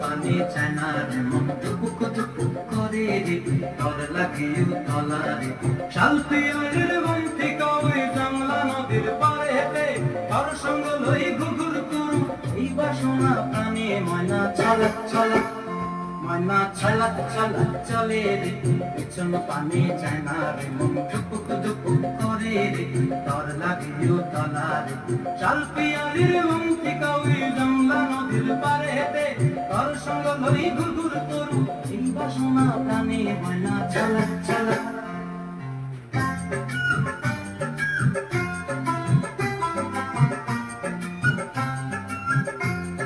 পানি চায় না রে মন টুকুক টুকুক করে রে ডর লাগে তলা রে। শাল পিয়ারের মন প্রাণে ময়না ছলক ছলক ময়না ছলক ছলক চলে রে। পেছন পানি চায় না রে। মন টুকুক টুকুক করে রে। ডর লাগে তলা রে। শাল পিয়ারের মন থেকে জংলা নদীর পারে হেঁটে তার সঙ্গ লই ঘুঘুর করু। এই বাসনা প্রাণে ময়না ছলক ছলক